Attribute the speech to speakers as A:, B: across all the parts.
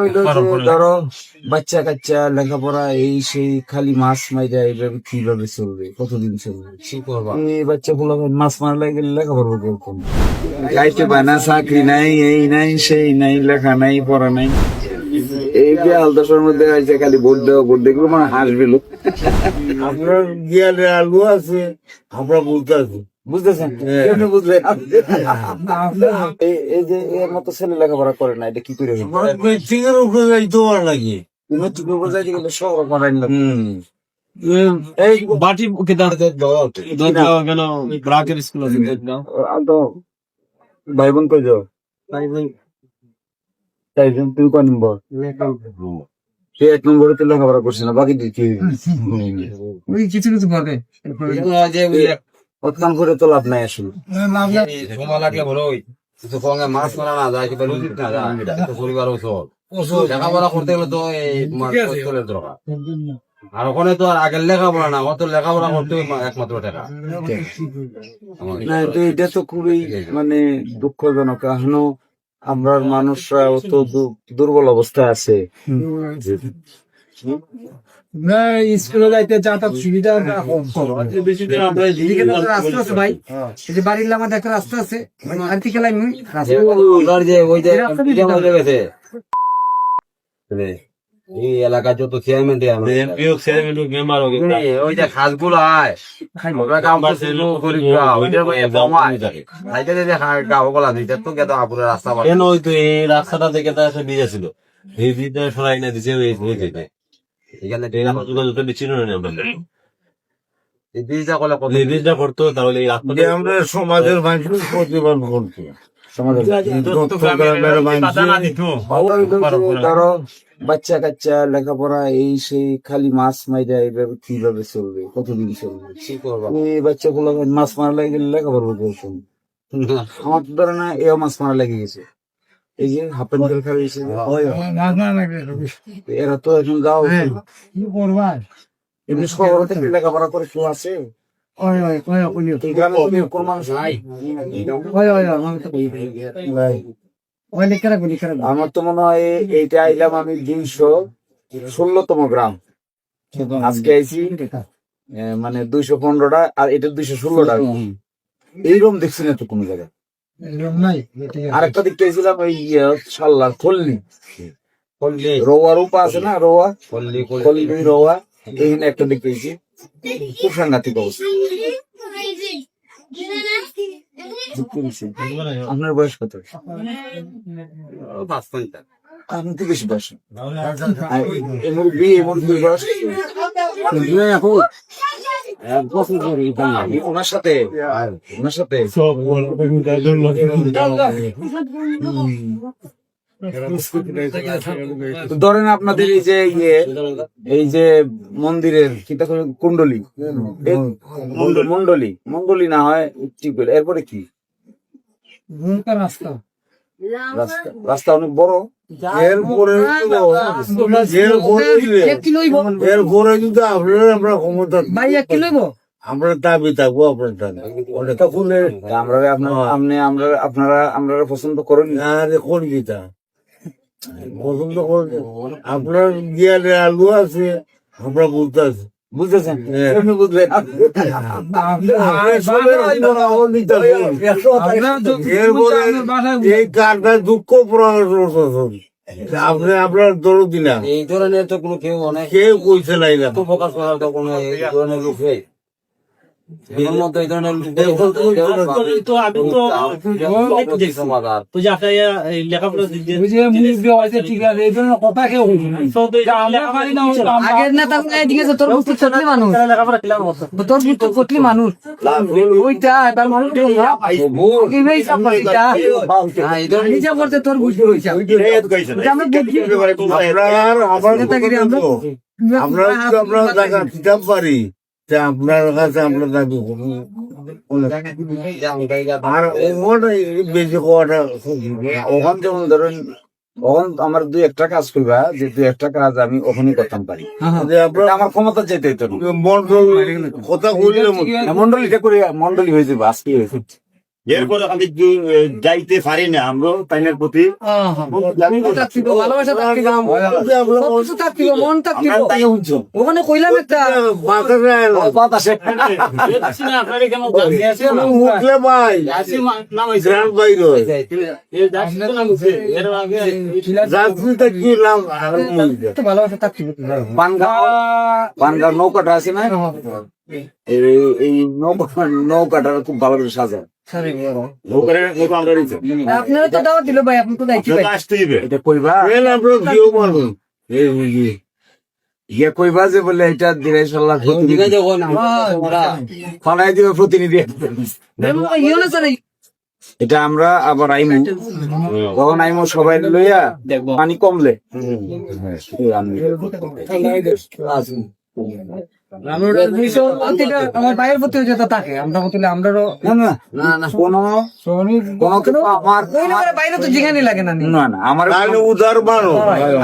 A: হইল যে ধরো বাচ্চা কাচ্চা লেখাপড়া এই সেই খালি মাছ মাইরা এইভাবে কীভাবে চলবে? কতদিন চলবে? এই বাচ্চা গুলো মাছ মারলে গেলে লেখাপড়া করব গাইতে পায় না চাকরি নাই এই নাই সেই নাই লেখা নাই পড়া নাই। এই যে আলদাসের মধ্যে আছে খালি ভোট দেওয়া ভোট দেখল মানে হাসবে লোক।
B: আপনার গিয়ালে আলু আছে আমরা বলতে আছি
A: বুঝতেছেন? কেমনে বুঝলেন। এই- এই যে এর মতো ছেলে লেখাপড়া করে না এটা কি করে
B: এর উপরে যাইতে পার নাকি?
A: তুমি যাইতে গেলে সব করাই না
C: বাটি কে দাও দাও কেন? ব্রাকের স্কুল আছে
A: ভাই বোন কই যাও? তাই জন্য তুই কয় নম্বর? সে এক নম্বরে তো লেখাপড়া করছে না বাকি
C: কিছু কিছু
A: অতকান করে তো লাভ নাই আসলে।
D: সময় লাগলে বলো ওই কঙ্গে মাছ মারা না যায় কিংবা লুচিত না যায় পরিবার ওসল লেখাপড়া করতে গেলে তো এই দরকার। আর ওখানে তো আর আগের লেখাপড়া না অত লেখাপড়া করতে একমাত্র টাকা। আমার
A: না তো এটা তো খুবই মানে দুঃখজনক। এখনও আমরা মানুষরা অত দুর্বল অবস্থায় আছে।
C: না স্কুলে যাইতে যাতায়াত সুবিধা কম।
E: রাস্তা আছে ভাই। এই যে বাড়ির লামাতে একটা রাস্তা আছে। আর কি খেলাই মুই রাস্তা
D: ওটার যে ওই যে ইয়ে হয়ে গেছে। রে, এই এলাকা যত চেয়ারম্যান দিয়ে আমরা ওই যে খাসগুলো আয়।
C: রাস্তাটা একটা ছিল। এই সরাই না দিছে
D: এখানে
C: করতো তাহলে
B: আমরা সমাজের প্রতিবাদ
A: ধরো বাচ্চা কাচ্চা লেখাপড়া এই সেই খালি মাছ মাইরা এইভাবে কীভাবে চলবে কতদিন চলবে? এই বাচ্চা গুলো মাছ মারা গেলে লেখাপড়া করব আমার তো ধরে না এও মাছ মারা লেগে গেছে। এই যে। হাফ প্যান্ট করে খাওয়া গেছে এরা তো এখন যাও
E: কি করবা
A: এমনি লেখাপড়া করে কেউ আছে। আমার তো মনে হয় এইটা আইলাম আমি দুইশো ষোলোতম গ্রাম। আজকে আইছি মানে দুইশো পনেরোটা আর এটা দুইশো ষোলোটা এইরকম দেখছি না তো কোনো জায়গায়। আরেকটা দেখতে গেছিলাম ওই ইয়ে, সাল্লার খল্লি
D: করলি
A: রোয়া রূপা আছে না রোয়া? খল্লি রোয়া। এইখানে একটা দেখতে গেছি। খুব সাংঘাতিক অবস্থা। আপনার বয়স কত? তো বেশি বয়স। এই মুরব্বী বয়স? আমি ওনার সাথে ওনার সাথে ধরেন আপনাদের এই যে ইয়ে এই যে মন্দিরের কিটা কুণ্ডলী। মন্ডলী মন্ডলী। না হয় টিউবওয়েল এরপরে কি?
E: রাস্তা।
A: রাস্তা রাস্তা অনেক বড়।
B: আমরা দাবি থাকব আপনার তখন
A: আমরা আপনার আপনি আমরা আপনারা আমরা পছন্দ করেন না।
B: আরে করবি তা পছন্দ করবে আপনার গিয়ালে আলু আছে আমরা বলতে আছি।
A: বুঝতেছেন
B: হ্যাঁ।
A: বুঝলেন?
B: এই কারটা দুঃখ প্রকাশ করতেছেন আপনি আপনার দরদি না
D: এই ধরনের তো কোনো কেউ অনেক
B: কেউ কইছে নাই না।
D: তো ফোকাস করার তো কোনো এই ধরনের লোক
E: মানুষ ওইটা
D: হ্যাঁ
E: তোর বুঝতে হইছে আমরা
B: আমার
E: নেতাগিরি আমরা
B: আমরা যদি আমরা টাকা দিতে পারি আপনার কাছে আমরা দাবি করব আর ওটা বেশি
A: ওখান যেমন ধরেন ওখান আমার দুই একটা কাজ করবা যে দুই একটা কাজ আমি ওখানেই করতাম পারি।
B: আপনার
A: আমার ক্ষমতা যেতে
B: মন্ডল কথা কইলে
A: মন্ডলীটা করে মন্ডলী হয়ে যাবে আজকে হয়েছে
B: এরপরে আমি যাইতে পারি না আমরা তাইনের প্রতি।
E: মন ওখানে কইলাম একটা
A: নৌকাটা আছে না? এই- এই নৌকা নৌকাটা খুব ভালো করে সাজা
E: আপনারা তো দাওয়াত দিল ভাই আপনি তো দায়িত্ব ভাই
B: আসতেই হবে।
A: এটা কইবা?
B: আমরা গিয়েও পারব
A: এই বুঝি ইয়ে কইবা যে বলে এটা দিরাই সাল্লাহ
D: দিকে যখন আমরা
A: ফালাই দিবে। প্রতিনিধি।
E: ইয়ে না স্যার
A: এটা আমরা আবার আইমু। যখন আইমু সবাই লইয়া পানি কমলে।
E: আমার ভাইয়ের প্রতি যেটা থাকে আমরা প্রতি আমরাও
A: না না
D: না না
A: কোনো কোনো কিছু আমার
E: ওই না বাইরে তো জিগানি লাগে না না।
A: না আমার
B: উদার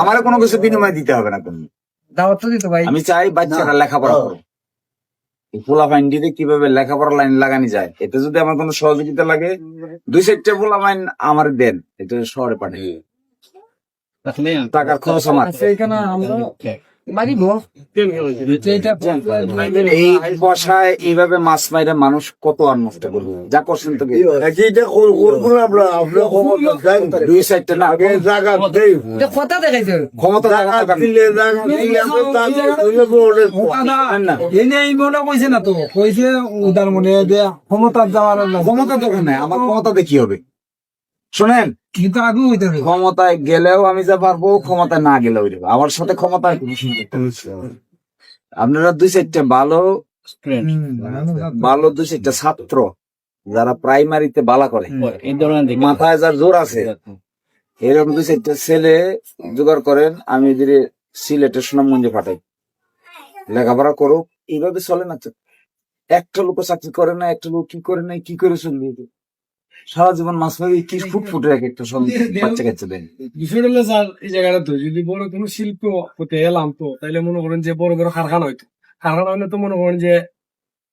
A: আমার কোনো কিছু বিনিময় দিতে হবে না কোনো।
E: দাওয়াত তো দিত ভাই।
A: আমি চাই বাচ্চারা লেখাপড়া করে পোলা ফাইন দিয়ে কীভাবে লেখাপড়া লাইন লাগানি যায়? এটা যদি আমার কোনো সহযোগিতা লাগে দুই চারটে পোলা ফাইন আমার দেন। এটা শহরে পাঠিয়ে টাকার খরচ আমার।
E: সেইখানে আমরা মারিব এইটা
A: এই বসায় এইভাবে মাছ মাইরা মানুষ কত আর নষ্ট করবে যা করছেন
B: ক্ষমতা
A: দুই সাইডটা না
B: আগে জায়গা দেই।
E: এটা কথা দেখাইছে।
A: ক্ষমতা না।
E: এনে এই মনে কইছে না তো কইছে উদার মনে ক্ষমতা যাওয়ার
A: ক্ষমতা দরকার নাই আমার ক্ষমতাতে কি হবে? শোনেন
E: কিন্তু হবে
A: ক্ষমতায় গেলেও আমি যা পারব ক্ষমতায় না গেলেও ওই আমার সাথে ক্ষমতায় নেই। আপনারা দুই চারটা ভালো ভালো দুই চারটা ছাত্র যারা প্রাইমারিতে বালা করে। মাথায় যার জোর আছে। এরকম দুই চারটা ছেলে জোগাড় করেন আমি এদের সিলেটের সুনামগঞ্জে পাঠাই। লেখাপড়া করুক এইভাবে চলে না তো। একটা লোক চাকরি করে না একটা লোক কি করে না কি করে চলবে? এটা? সারা জীবন মাছ মারি কি ফুট ফুটে এক একটা বাচ্চা কাচ্চা দেন
F: বিষয়টা হলো স্যার এই জায়গাটা তো যদি বড় কোনো শিল্প হতে এলাম তো তাইলে মনে করেন যে বড় বড় কারখানা হইতো। কারখানা হইলে তো মনে করেন যে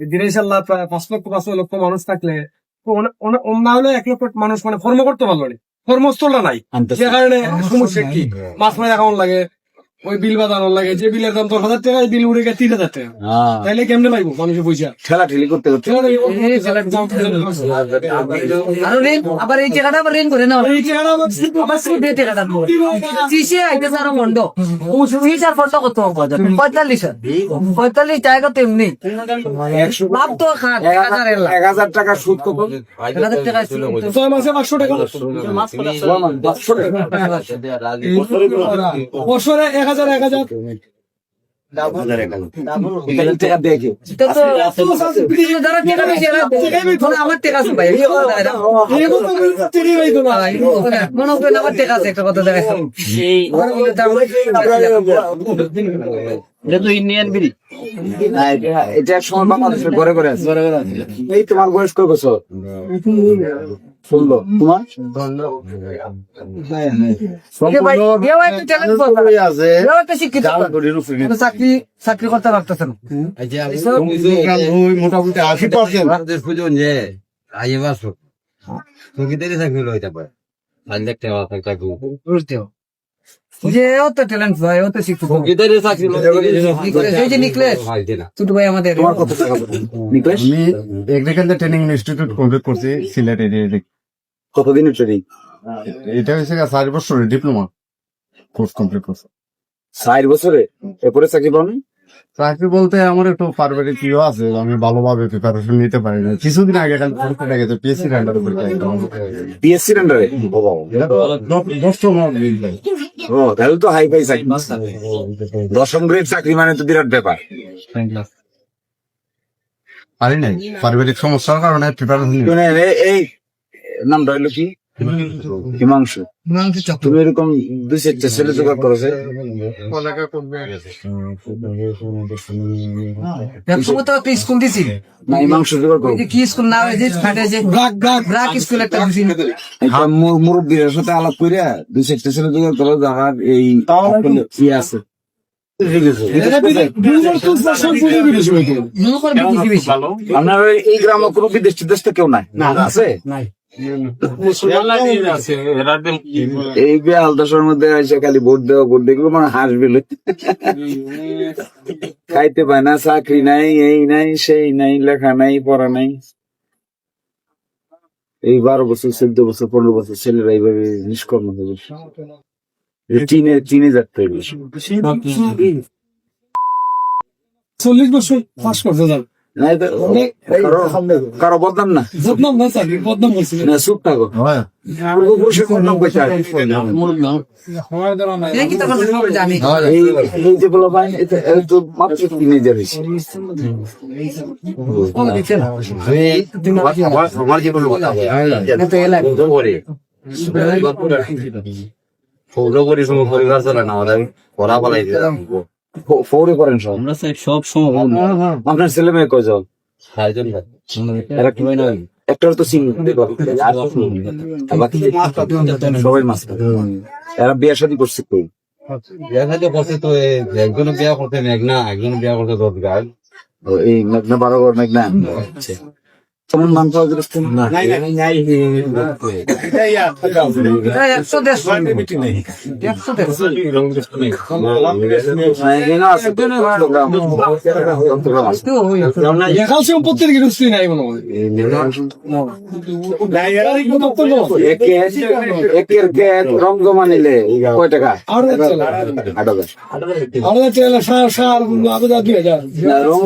F: দিনেশাল্লাহ প্রায় পাঁচ লক্ষ পাঁচ লক্ষ মানুষ থাকলে অন্য না হলে এক লক্ষ মানুষ মানে কর্ম করতে পারল না। কর্মস্থলটা নাই। যে কারণে সমস্যা কি? মাছ মারা কেমন লাগে? ওই বিল বাজানো লাগে যে বিলের দাম দশ হাজার টাকা বিল উড়ে গেছে তিন হাজার টাকা।
A: হ্যাঁ।
F: তাইলে কেমনে লাগবো মানুষের পয়সা?
A: ঠেলা ঠেলি করতে। করতে
E: আবার এই টাকাটা আবার রেন করে না
F: এই টাকাটা আবার
E: দিয়ে টাকাটা চিসে মন্ড উনিশ আর ফটো কত পঁয়তাল্লিশ পঁয়তাল্লিশ টাকা তো এমনি
A: একশো
E: বাপ তো
A: এক
E: হাজার
A: টাকা সুদ কত
E: এক হাজার টাকা
F: ছয় মাসে পাঁচশো টাকা।
A: পাঁচশো টাকা।
F: বছরে এক হাজার এক হাজার।
A: টাকা দেখে
E: এটা
A: এক সময় ঘরে ঘরে আছে। এই তোমার বয়স কয় বছর? ষোলো তোমার?
E: চাকরি চাকরি করতে
B: মোটামুটি আশি পার্সেন্ট।
D: যে আইয়ে বাসো লইতে পারে?
G: ট্রেনিং ইনস্টিটিউট কমপ্লিট করছি সিলেট এরিয়াতে
A: কতদিনের ট্রেনিং
G: এটা গিয়ে চার বছরের ডিপ্লোমা কোর্স কমপ্লিট করছি।
A: চার বছরে? এরপরে চাকরি পাওনি?
G: চাকরি বলতে আমার একটু পারিবারিক ইয়ে আছে আমি ভালোভাবে প্রিপারেশন নিতে পারি না কিছুদিন আগে গেছে পিএসসি র্যান্ডার পরীক্ষা।
A: বিএসসি রেন্ডারে
G: এটা তো দশ- দশটা মার্ক দিল ভাই।
A: ও তাহলে তো হাই ফাই চাকরি। দশম গ্রেড চাকরি মানে তো বিরাট ব্যাপার।
G: পারি নাই পারিবারিক সমস্যার কারণে প্রিপারেশন
A: এই নামটা হইল কি? হিমাংশু। তুমি এরকম দুই চারটা ছেলে জোগাড় করেছে?
E: একসময় তো একটা স্কুল দিছি
A: না হিমাংশু জোগাড় করো।
E: কি স্কুল না ওই যে ফাটে যে ব্রাক ব্রাক। ব্রাক স্কুল একটা দিছি
A: একটা মুরব্বীর সাথে আলাপ কইরা দুই চারটা ছেলে জোগাড় করো যারা এই ইয়ে আছে। আপনার এই গ্রামে কোনো বিদেশ টিদেশ তো কেউ নাই? না আছে। এই বেহাল দশার মধ্যে এসে খালি ভোট দেওয়া ভোট দেখল মানে হাসবে খাইতে পায় না চাকরি নাই এই নাই সেই নাই লেখা নাই পড়া নাই। এই বারো বছর চোদ্দ বছর পনেরো বছর ছেলেরা এইভাবে নিষ্কর্ম হয়ে গেছে। টিনে টিনে যাচ্ছে
F: চল্লিশ বছর পাস করতে
A: তো কারো- কারও বদনাম না?
F: বদনাম না স্যার বদনাম করছি
A: না চুপ থাকো। পূর্বপুরুষের বদনাম করতে
E: এই কি তখন সবাই জানি?
A: এই এই যে বলো ভাই এটা এটা তো মাত্র টিনেজার হয়েছে।
D: আমার সময় পরিবার চলে না আমাদের পড়া পালাই
A: ফো- ফোরে করেন সব।
C: আমরা স্যার সব সময়
A: আপনার ছেলে মেয়ে কয়জন?
D: সাতজন ভাই।
A: এরা কি? একটা তো সিং বাকি সবাই মাস্টার। এরা বিয়ে শাদী করছে কই?
D: বিয়া সাথে করছে তো একজনে বিয়া করতে মেঘনা একজনে বিয়া করতে দশ গাছ
A: এই মেঘনা বারো ঘর মেঘনা। আচ্ছা। তোমার। তো
E: ওই
F: এখান সম্পত্তির গৃহস্থী নাই মনে হয়।
A: একের কে রং জমা নিলে কয় টাকা?
F: আরও চলে।
A: আট হাজার।
F: সার সার দুই হাজার।
A: রং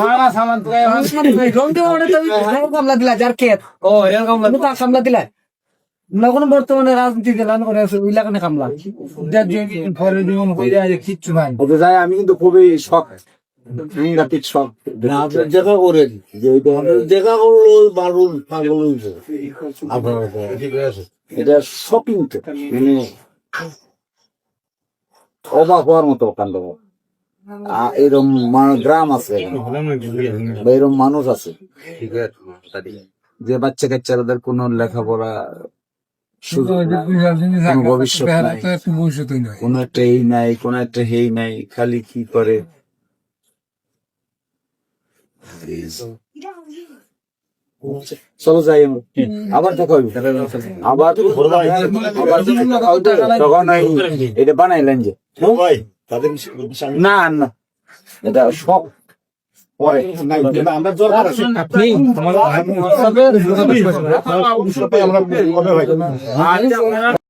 E: রং দেওয়া মানে তো রং কামলা দিলা যার খেত
F: ও এরকম
E: তো কামলা দিলা? না কোনো বর্তমানে রাজনীতি দিলা করে আছে ওই লাগানে কামলা। হয়ে যায় কিচ্ছু নাই।
A: ওতে যায় আমি কিন্তু খুবই শখ। শখ।
B: আপনার দেখা করেন যে আপনার দেখা করল মানুষ পাগল হয়েছে আপনার
A: এটা শপিং তো। মানে অবাক হওয়ার মতো কাণ্ড আ, এরম গ্রাম আছে বা এরম মানুষ আছে যে বাচ্চা কাচ্চাদের কোনো লেখাপড়া কোনো ভবিষ্যৎ নাই কোনো একটা এই নাই কোনো একটা হেই নাই খালি কি করে চলো যাই আবার দেখা আবার আবার তখন এটা বানাইলেন যে না না এটা সব
B: আমরা